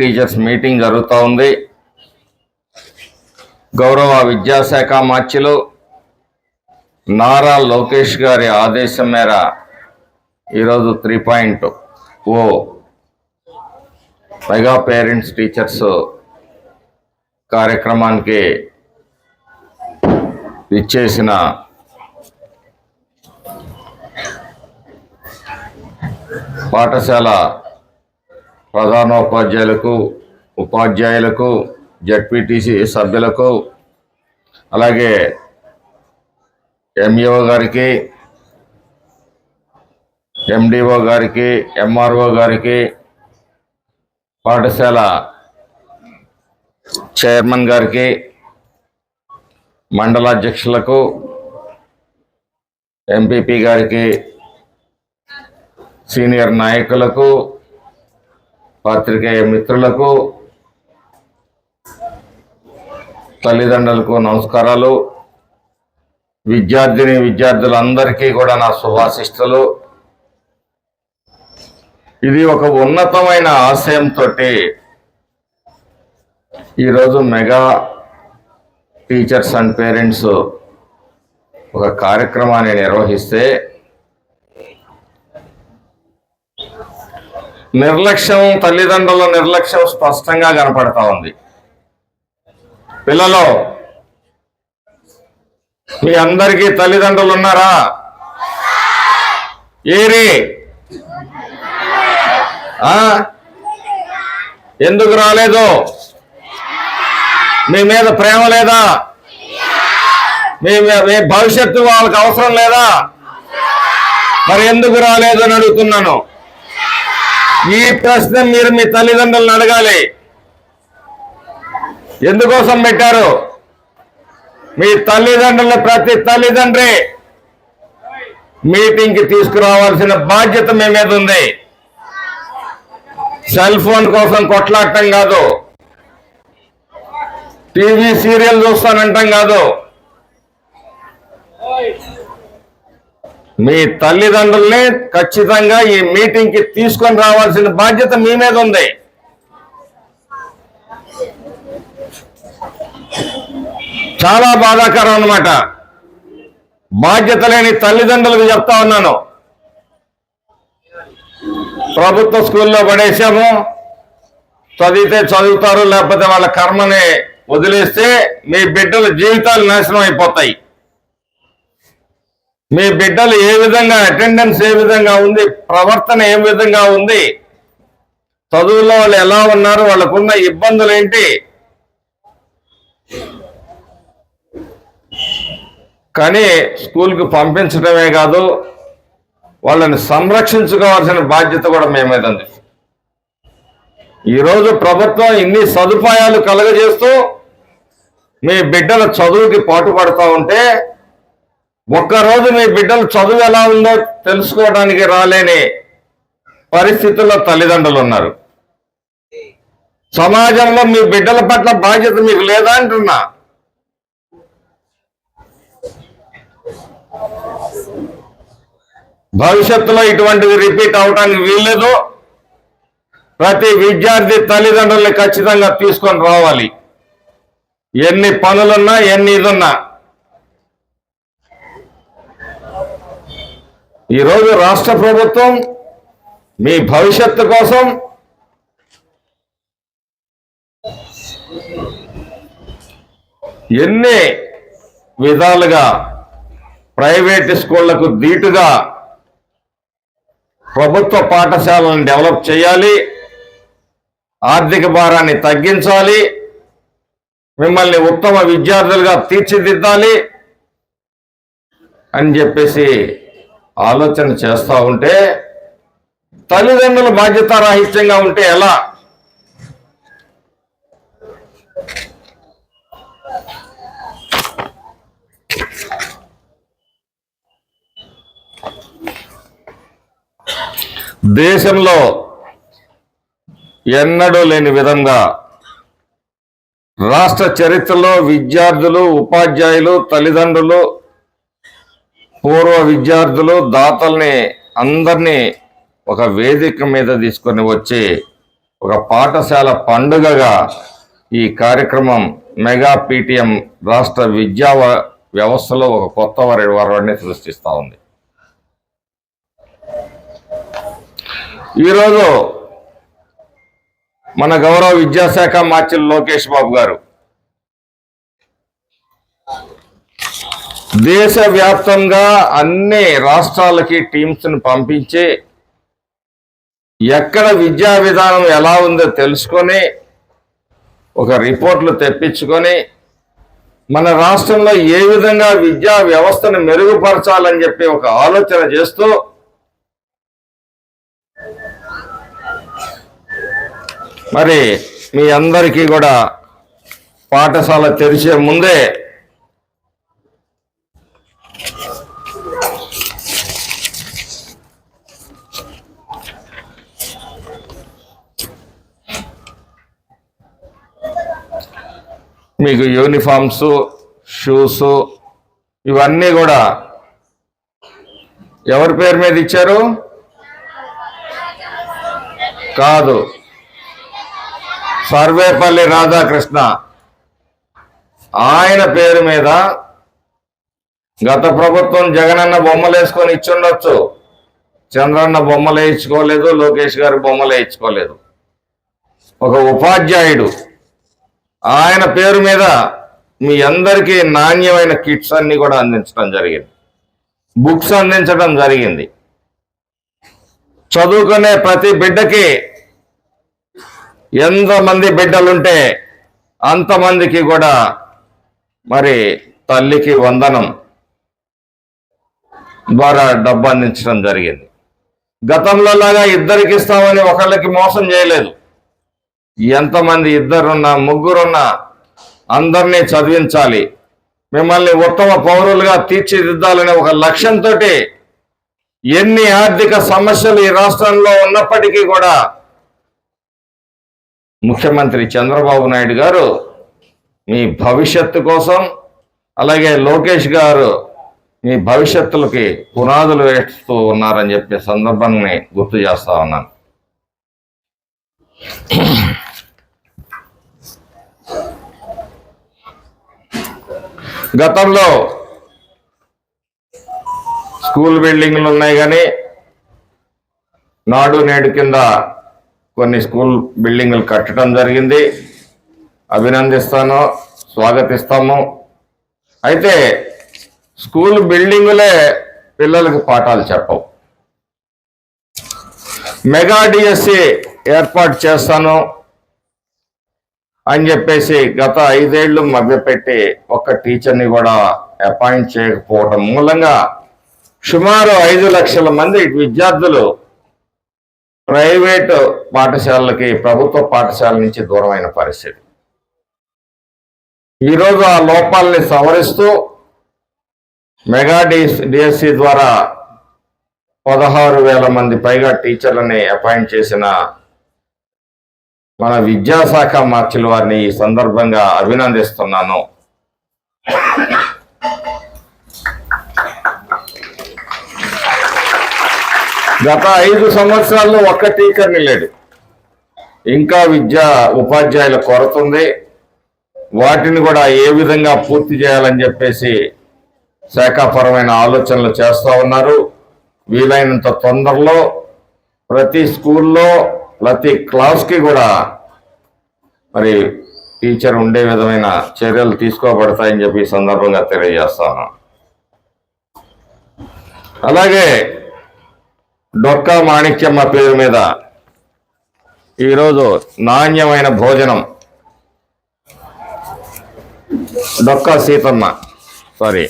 Teachers meeting జరుగుతూ ఉంది. గౌరవ విద్యాశాఖ మార్చిలు నారా లోకేష్ గారి ఆదేశం మేర ఈరోజు three point O mega parents teachers కార్యక్రమానికి ఇచ్చేసిన పాఠశాల ప్రధానోపాధ్యాయులకు ఉపాధ్యాయులకు జడ్పీటీసీ సభ్యులకు అలాగే ఎంఈఓ గారికి ఎండిఓ గారికి ఎంఆర్ఓ గారికి పాఠశాల చైర్మన్ గారికి మండలాధ్యక్షులకు ఎంపీపీ గారికి సీనియర్ నాయకులకు పాత్రికేయ మిత్రులకు తల్లిదండ్రులకు నమస్కారాలు. విద్యార్థిని విద్యార్థులందరికీ కూడా నా శుభాశిష్టలు ఇది ఒక ఉన్నతమైన ఆశయంతో ఈరోజు మెగా టీచర్స్ అండ్ పేరెంట్స్ ఒక కార్యక్రమాన్ని నిర్వహిస్తే నిర్లక్ష్యం తల్లిదండ్రుల నిర్లక్ష్యం స్పష్టంగా కనపడతా ఉంది. పిల్లలు మీ అందరికీ తల్లిదండ్రులు ఉన్నారా? ఏరి? ఎందుకు రాలేదు? మీ మీద ప్రేమ లేదా? మీ మీ భవిష్యత్తు వాళ్ళకి అవసరం లేదా? మరి ఎందుకు రాలేదు అని అడుగుతున్నాను. ఈ ప్రశ్న మీరు మీ తల్లిదండ్రులను అడగాలి. ఎందుకోసం పెట్టారు? మీ తల్లిదండ్రుల ప్రతి తల్లిదండ్రి మీటింగ్కి తీసుకురావాల్సిన బాధ్యత మీ మీద ఉంది. సెల్ ఫోన్ కోసం కొట్లాడటం కాదు. టీవీ సీరియల్ చూస్తానంటాం కాదు. మీ తల్లిదండ్రుల్ని ఖచ్చితంగా ఈ మీటింగ్కి తీసుకొని రావాల్సిన బాధ్యత మీ మీద ఉంది. చాలా బాధాకరం అన్నమాట. బాధ్యత లేని తల్లిదండ్రులకు చెప్తా ఉన్నాను. ప్రభుత్వ స్కూల్లో పడేసాము. చదివితే చదువుతారు లేకపోతే వాళ్ళ కర్మని వదిలేస్తే మీ బిడ్డల జీవితాలు నాశనం అయిపోతాయి. మీ బిడ్డలు ఏ విధంగా అటెండెన్స్ ఏ విధంగా ఉంది? ప్రవర్తన ఏ విధంగా ఉంది? చదువులో వాళ్ళు ఎలా ఉన్నారు? వాళ్ళకున్న ఇబ్బందులు ఏంటి? కానీ స్కూల్కి పంపించడమే కాదు వాళ్ళని సంరక్షించుకోవాల్సిన బాధ్యత కూడా మీ మీద ఉంది. ఈరోజు ప్రభుత్వం ఇన్ని సదుపాయాలు కలుగజేస్తూ మీ బిడ్డల చదువుకి పాటుపడతా ఉంటే ఒక్కరోజు మీ బిడ్డలు చదువు ఎలా ఉందో తెలుసుకోవడానికి రాలేని పరిస్థితుల్లో తల్లిదండ్రులు ఉన్నారు. సమాజంలో మీ బిడ్డల పట్ల బాధ్యత మీకు లేదా అంటున్నా? భవిష్యత్తులో ఇటువంటివి రిపీట్ అవడానికి వీల్లేదు. ప్రతి విద్యార్థి తల్లిదండ్రుల్ని ఖచ్చితంగా తీసుకొని రావాలి. ఎన్ని పనులున్నా ఎన్ని ఇదున్నా ఈరోజు రాష్ట్ర ప్రభుత్వం మీ భవిష్యత్తు కోసం ఎన్ని విధాలుగా ప్రైవేట్ స్కూళ్ళకు ధీటుగా ప్రభుత్వ పాఠశాలను డెవలప్ చేయాలి ఆర్థిక భారాన్ని తగ్గించాలి మిమ్మల్ని ఉత్తమ విద్యార్థులుగా తీర్చిదిద్దాలి అని చెప్పేసి ఆలోచన చేస్తూ ఉంటే తల్లిదండ్రుల బాధ్యతారాహిత్యంగా ఉంటే ఎలా? దేశంలో ఎన్నడూ లేని విధంగా రాష్ట్ర చరిత్రలో విద్యార్థులు ఉపాధ్యాయులు తల్లిదండ్రులు పూర్వ విద్యార్థులు దాతల్ని అందరినీ ఒక వేదిక మీద తీసుకొని వచ్చి ఒక పాఠశాల పండుగగా ఈ కార్యక్రమం మెగా పీటీఎం రాష్ట్ర విద్యా వ్యవస్థలో ఒక కొత్త వరి సృష్టిస్తూ ఉంది. ఈరోజు మన గౌరవ విద్యాశాఖ మార్చిల్ లోకేష్ బాబు గారు దేశవ్యాప్తంగా అన్ని రాష్ట్రాలకి టీమ్స్ను పంపించి ఎక్కడ విద్యా విధానం ఎలా ఉందో తెలుసుకొని ఒక రిపోర్ట్లు తెప్పించుకొని మన రాష్ట్రంలో ఏ విధంగా విద్యా వ్యవస్థను మెరుగుపరచాలని చెప్పి ఒక ఆలోచన చేస్తూ మరి మీ అందరికీ కూడా పాఠశాల తెరిచే ముందే మీకు యూనిఫామ్స్ షూస్ ఇవన్నీ కూడా ఎవరి పేరు మీద ఇచ్చారు? కాదు. సర్వేపల్లి రాధాకృష్ణ. ఆయన పేరు మీద గత ప్రభుత్వం జగనన్న బొమ్మలు వేసుకొని ఇచ్చుండొచ్చు. చంద్రన్న బొమ్మలు వేయించుకోలేదు లోకేష్ గారు బొమ్మలు వేయించుకోలేదు ఒక ఉపాధ్యాయుడు ఆయన పేరు మీద మీ అందరికీ నాణ్యమైన కిట్స్ అన్ని కూడా అందించడం జరిగింది. బుక్స్ అందించడం జరిగింది. చదువుకునే ప్రతి బిడ్డకి ఎంతమంది బిడ్డలుంటే అంతమందికి కూడా మరి తల్లికి వందనం ద్వారా డబ్బు అందించడం జరిగింది. గతంలో లాగా ఇద్దరికి ఇస్తామని ఒకళ్ళకి మోసం చేయలేదు. ఎంతమంది ఇద్దరున్నా ముగ్గురున్నా అందరినీ చదివించాలి. మిమ్మల్ని ఉత్తమ పౌరులుగా తీర్చిదిద్దాలనే ఒక లక్ష్యంతో ఎన్ని ఆర్థిక సమస్యలు ఈ రాష్ట్రంలో ఉన్నప్పటికీ కూడా ముఖ్యమంత్రి చంద్రబాబు నాయుడు గారు మీ భవిష్యత్తు కోసం అలాగే లోకేష్ గారు మీ భవిష్యత్తులకి పునాదులు వేస్తూ ఉన్నారని చెప్పే సందర్భాన్ని గుర్తు చేస్తా ఉన్నాను. గతంలో స్కూల్ బిల్డింగ్లు ఉన్నాయి కానీ నాడు నేడు కింద కొన్ని స్కూల్ బిల్డింగ్లు కట్టడం జరిగింది. అభినందిస్తాను స్వాగతిస్తాము. అయితే స్కూల్ బిల్డింగులే పిల్లలకు పాఠాలు చెప్పవు. మెగా డిఎస్సి ఏర్పాటు చేస్తాను. అని చెప్పేసి గత ఐదేళ్ళు మభ్యపెట్టి ఒక్క టీచర్ని కూడా అపాయింట్ చేయకపోవడం మూలంగా సుమారు ఐదు లక్షల మంది విద్యార్థులు ప్రైవేటు పాఠశాలలకి ప్రభుత్వ పాఠశాల నుంచి దూరమైన పరిస్థితి. ఈరోజు ఆ లోపాలని సవరిస్తూ మెగా డిఎస్సి ద్వారా పదహారు వేల మంది పైగా టీచర్లని అపాయింట్ చేసిన మన విద్యాశాఖ మార్చిల వారిని ఈ సందర్భంగా అభినందిస్తున్నాను. గత ఐదు సంవత్సరాల్లో ఒక్క టీచర్ని లేడు. ఇంకా విద్యా ఉపాధ్యాయుల కొరత ఉంది. వాటిని కూడా ఏ విధంగా పూర్తి చేయాలని చెప్పేసి శాఖాపరమైన ఆలోచనలు చేస్తూ ఉన్నారు. వీలైనంత తొందరలో ప్రతి స్కూల్లో ప్రతి క్లాస్కి కూడా మరి టీచర్ ఉండే విధమైన చర్యలు తీసుకోబడతాయని చెప్పి ఈ సందర్భంగా తెలియజేస్తాను. అలాగే డొక్కా మాణిక్యమ్మ పేరు మీద ఈరోజు నాణ్యమైన భోజనం డొక్కా సీతమ్మ సారీ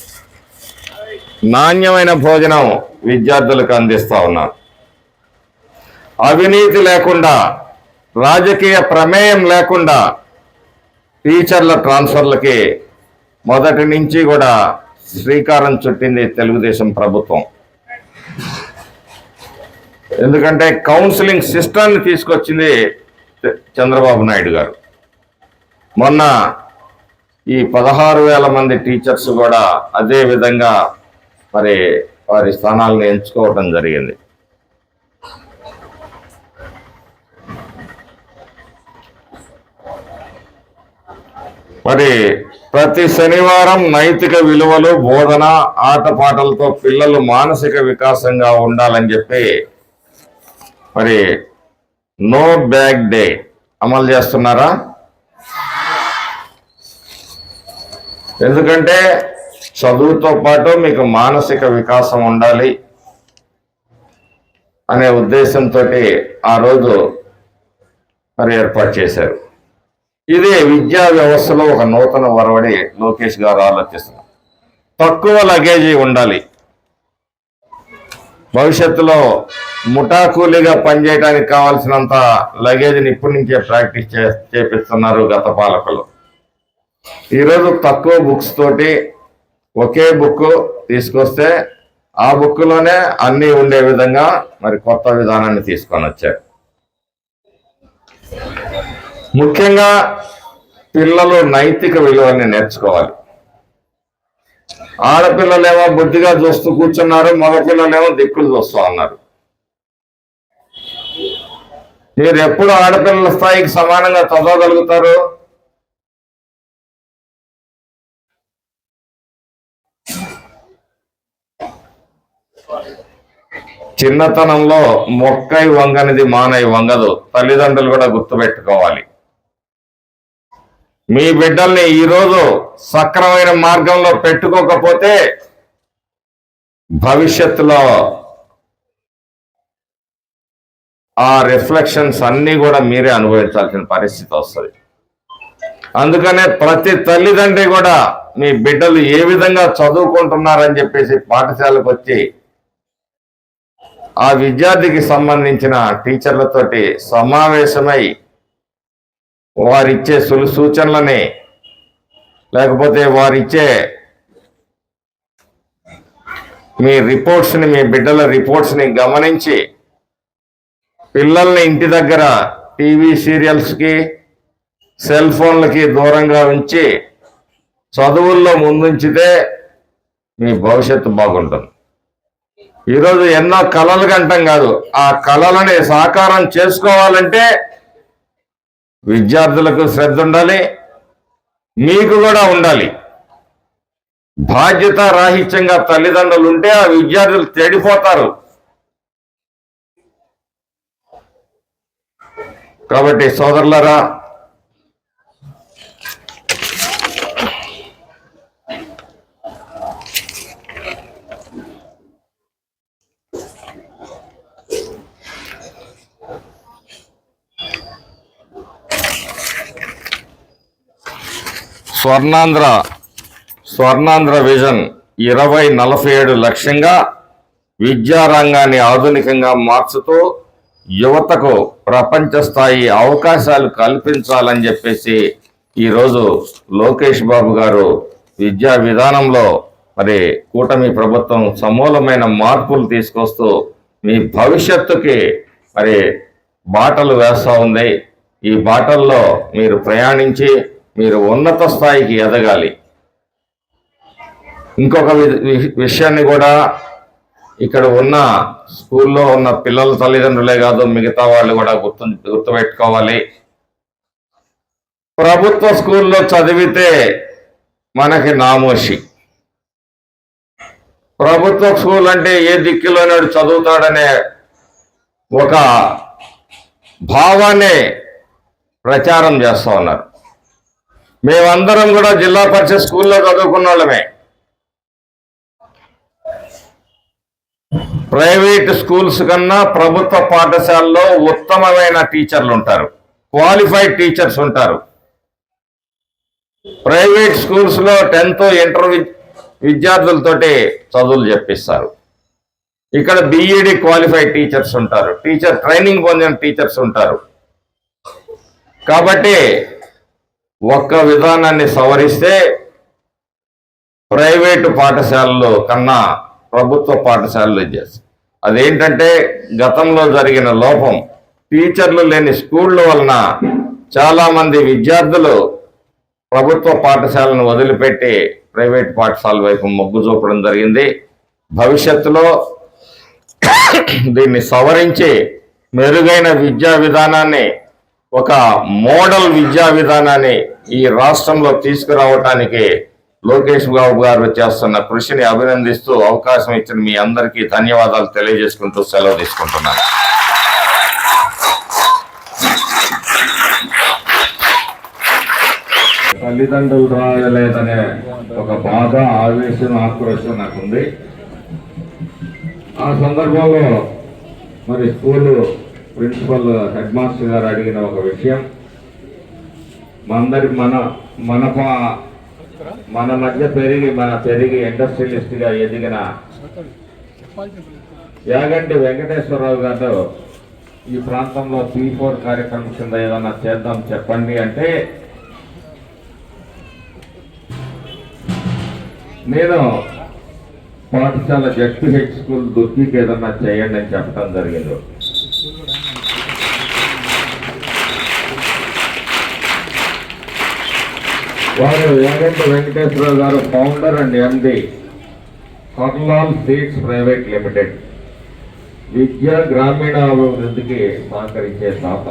నాణ్యమైన భోజనం విద్యార్థులకు అందిస్తా ఉన్నాను. అవినీతి లేకుండా రాజకీయ ప్రమేయం లేకుండా టీచర్ల ట్రాన్స్ఫర్లకి మొదటి నుంచి కూడా శ్రీకారం చుట్టింది తెలుగుదేశం ప్రభుత్వం. ఎందుకంటే కౌన్సిలింగ్ సిస్టమ్ని తీసుకొచ్చింది చంద్రబాబు నాయుడు గారు. మొన్న ఈ పదహారు వేల మంది టీచర్స్ కూడా అదే విధంగా మరి వారి స్థానాలను ఎంచుకోవడం జరిగింది. మరి ప్రతి శనివారం నైతిక విలువలు బోధన ఆటపాటలతో పిల్లలు మానసిక వికాసంగా ఉండాలని చెప్పి మరి నో బ్యాగ్ డే అమలు చేస్తున్నారా? ఎందుకంటే చదువుతో పాటు మీకు మానసిక వికాసం ఉండాలి అనే ఉద్దేశంతో ఆ రోజు మరి ఏర్పాటు చేశారు. ఇదే విద్యా వ్యవస్థలో ఒక నూతన వరవడి లోకేష్ గారు ఆలోచిస్తున్నారు. తక్కువ లగేజీ ఉండాలి. భవిష్యత్తులో ముఠాకూలీగా పనిచేయడానికి కావాల్సినంత లగేజ్ని ఇప్పటి నుంచే ప్రాక్టీస్ చే చేపిస్తున్నారు గత పాలకులు. ఈరోజు తక్కువ బుక్స్ తోటి ఒకే బుక్ తీసుకొస్తే ఆ బుక్లోనే అన్నీ ఉండే విధంగా మరి కొత్త విధానాన్ని తీసుకొని వచ్చారు. ముఖ్యంగా పిల్లలు నైతిక విలువల్ని నేర్చుకోవాలి. ఆడపిల్లలేమో బుద్ధిగా చూస్తూ కూర్చున్నారు మగపిల్లలేమో దిక్కులు చూస్తూ ఉన్నారు. మీరు ఎప్పుడు ఆడపిల్లల స్థాయికి సమానంగా చదవగలుగుతారు? చిన్నతనంలో మొక్కై వంగనిది మానై వంగదు తల్లిదండ్రులు కూడా గుర్తుపెట్టుకోవాలి. మీ బిడ్డల్ని ఈరోజు సక్రమైన మార్గంలో పెట్టుకోకపోతే భవిష్యత్తులో ఆ రిఫ్లెక్షన్స్ అన్నీ కూడా మీరే అనుభవించాల్సిన పరిస్థితి వస్తుంది. అందుకనే ప్రతి తల్లిదండ్రి కూడా మీ బిడ్డలు ఏ విధంగా చదువుకుంటున్నారని చెప్పేసి పాఠశాలకు వచ్చి ఆ విద్యార్థికి సంబంధించిన టీచర్లతోటి సమావేశమై వారిచ్చే సులు సూచనలని లేకపోతే వారిచ్చే మీ రిపోర్ట్స్ని మీ బిడ్డల రిపోర్ట్స్ని గమనించి పిల్లల్ని ఇంటి దగ్గర టీవీ సీరియల్స్కి సెల్ ఫోన్లకి దూరంగా ఉంచి చదువుల్లో ముందుంచితే మీ భవిష్యత్తు బాగుంటుంది. ఈరోజు ఎన్నో కళలు కంటాం కాదు. ఆ కళలని సాకారం చేసుకోవాలంటే విద్యార్థులకు శ్రద్ధ ఉండాలి మీకు కూడా ఉండాలి. బాధ్యత రాహిత్యంగా తల్లిదండ్రులు ఉంటే ఆ విద్యార్థులు చెడిపోతారు కాబట్టి సోదరులరా స్వర్ణాంధ్ర స్వర్ణాంధ్ర విజన్ ఇరవై నలభై ఏడు లక్ష్యంగా విద్యారంగాన్ని ఆధునికంగా మార్చుతూ యువతకు ప్రపంచ స్థాయి అవకాశాలు కల్పించాలని చెప్పేసి ఈరోజు లోకేష్ బాబు గారు విద్యా విధానంలో మరి కూటమి ప్రభుత్వం సమూలమైన మార్పులు తీసుకొస్తూ మీ భవిష్యత్తుకి మరి బాటలు వేస్తూ ఉంది. ఈ బాటల్లో మీరు ప్రయాణించి మీరు ఉన్నత స్థాయికి ఎదగాలి. ఇంకొక వి- విషయాన్ని కూడా ఇక్కడ ఉన్న స్కూల్లో ఉన్న పిల్లల తల్లిదండ్రులే కాదు మిగతా వాళ్ళు కూడా గుర్తు గుర్తుపెట్టుకోవాలి. ప్రభుత్వ స్కూల్లో చదివితే మనకి నామోషి. ప్రభుత్వ స్కూల్ అంటే ఏ దిక్కులోనాడు చదువుతాడనే ఒక భావాన్ని ప్రచారం చేస్తూ ఉన్నారు. మేమందరం కూడా జిల్లా పరిషత్ స్కూల్లో చదువుకున్న వాళ్ళమే ప్రైవేట్ స్కూల్స్ కన్నా ప్రభుత్వ పాఠశాలలో ఉత్తమమైన టీచర్లు ఉంటారు క్వాలిఫైడ్ టీచర్స్ ఉంటారు. ప్రైవేట్ స్కూల్స్లో టెన్త్ ఇంటర్ విద్యార్థులతోటి చదువులు చెప్పిస్తారు. ఇక్కడ బిఈడి క్వాలిఫైడ్ టీచర్స్ ఉంటారు. టీచర్ ట్రైనింగ్ పొందిన టీచర్స్ ఉంటారు. కాబట్టి ఒక్క విధానాన్ని సవరిస్తే ప్రైవేటు పాఠశాలలో కన్నా ప్రభుత్వ పాఠశాలలు చేస్తాయి అదేంటంటే గతంలో జరిగిన లోపం టీచర్లు లేని స్కూళ్ళ వలన చాలామంది విద్యార్థులు ప్రభుత్వ పాఠశాలను వదిలిపెట్టి ప్రైవేట్ పాఠశాల వైపు మొగ్గు చూపడం జరిగింది. భవిష్యత్తులో దీన్ని సవరించి మెరుగైన విద్యా విధానాన్ని ఒక మోడల్ విద్యా విధానాన్ని ఈ రాష్ట్రంలో తీసుకురావటానికి లోకేష్ బాబు గారు చేస్తున్న కృషిని అభినందిస్తూ అవకాశం ఇచ్చిన మీ అందరికీ ధన్యవాదాలు తెలియజేసుకుంటూ సెలవు తీసుకుంటున్నాను. తల్లిదండ్రులు రాయలేదనే ఒక బాధ ఆవేశం ఆక్రోశం నాకుంది. ఆ సందర్భంలో మరి స్కూల్ ప్రిన్సిపల్ హెడ్ మాస్టర్ గారు అడిగిన ఒక విషయం. మనందరి మన మనకు మన మధ్య పెరిగి మన పెరిగి ఇండస్ట్రియలిస్ట్గా ఎదిగిన యాగంటి వెంకటేశ్వరరావు గారు ఈ ప్రాంతంలో పీ ఫోర్ కార్యక్రమం కింద ఏదన్నా చేద్దాం చెప్పండి అంటే నేను పాఠశాల జడ్పీ హెచ్ స్కూల్ దుర్గికి ఏదన్నా చేయండి అని చెప్పడం జరిగింది. వారు యాగంటి వెంకటేశ్వరరావు గారు founder and MD Karlal seeds private limited విద్య గ్రామీణాభివృద్ధికి సహకరించే తాత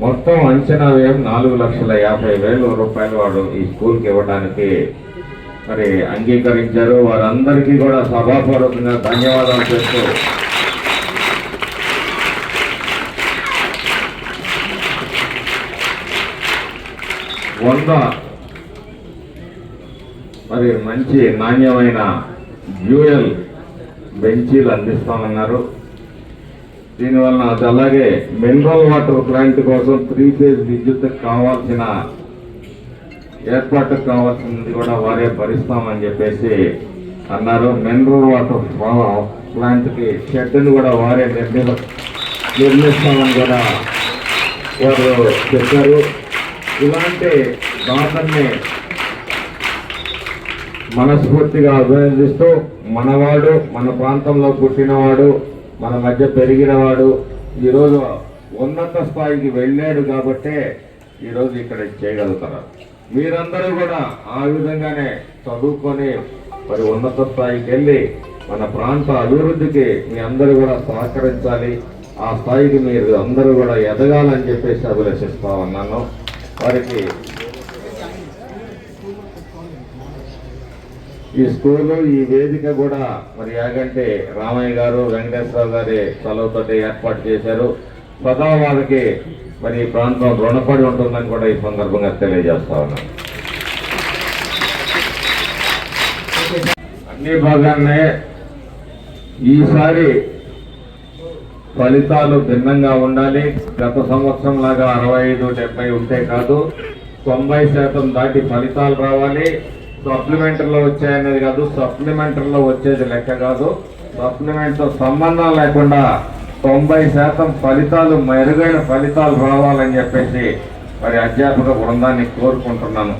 మొత్తం అంచనా వ్యయం నాలుగు లక్షల యాభై వేల రూపాయలు వాడు ఈ స్కూల్కి ఇవ్వడానికి మరి అంగీకరించారు. వారందరికీ కూడా సభాపూర్వకంగా ధన్యవాదాలు చేస్తూ వంద మరి మంచి నాణ్యమైన డ్యూయల్ బెంచీలు అందిస్తామన్నారు. దీనివల్ల అది అలాగే మినరల్ వాటర్ ప్లాంట్ కోసం త్రీ ఫేజ్ విద్యుత్ కావాల్సిన ఏర్పాటుకు కావాల్సింది కూడా వారే భరిస్తామని చెప్పేసి అన్నారు. మినరల్ వాటర్ ప్లాంట్కి షెడ్ను కూడా వారే నిర్మి నిర్మిస్తామని కూడా వారు చెప్పారు. ఇలాంటి దాతల్ని మనస్ఫూర్తిగా అభినందిస్తూ మనవాడు మన ప్రాంతంలో పుట్టినవాడు మన మధ్య పెరిగినవాడు ఈరోజు ఉన్నత స్థాయికి వెళ్ళాడు కాబట్టే ఈరోజు ఇక్కడ చేయగలుగుతారు. మీరందరూ కూడా ఆ విధంగానే చదువుకొని మరి ఉన్నత స్థాయికి వెళ్ళి మన ప్రాంత అభివృద్ధికి మీ అందరూ కూడా సహకరించాలి. ఆ స్థాయికి మీరు అందరూ కూడా ఎదగాలని చెప్పేసి అభిలషిస్తా ఉన్నాను. వారికి ఈ స్కూలు ఈ వేదిక కూడా మరి యాగంటే రామయ్య గారు వెంకటేశ్వరరావు గారి చలవుతో ఏర్పాటు చేశారు. సదా వాళ్ళకి మరి ఈ ప్రాంతం రుణపడి ఉంటుందని కూడా ఈ సందర్భంగా తెలియజేస్తా ఉన్నాను అన్ని భాగాన్నే ఈసారి ఫలితాలు భిన్నంగా ఉండాలి. గత సంవత్సరం లాగా అరవై ఐదు డెబ్బై ఉంటే కాదు తొంభై శాతం దాటి ఫలితాలు రావాలి. సప్లిమెంటరీలో వచ్చాయనేది కాదు సప్లిమెంటరీలో వచ్చేది లెక్క కాదు. సప్లిమెంట్తో సంబంధం లేకుండా తొంభై శాతం ఫలితాలు మెరుగైన ఫలితాలు రావాలని చెప్పేసి మరి అధ్యాపక బృందాన్ని కోరుకుంటున్నాను.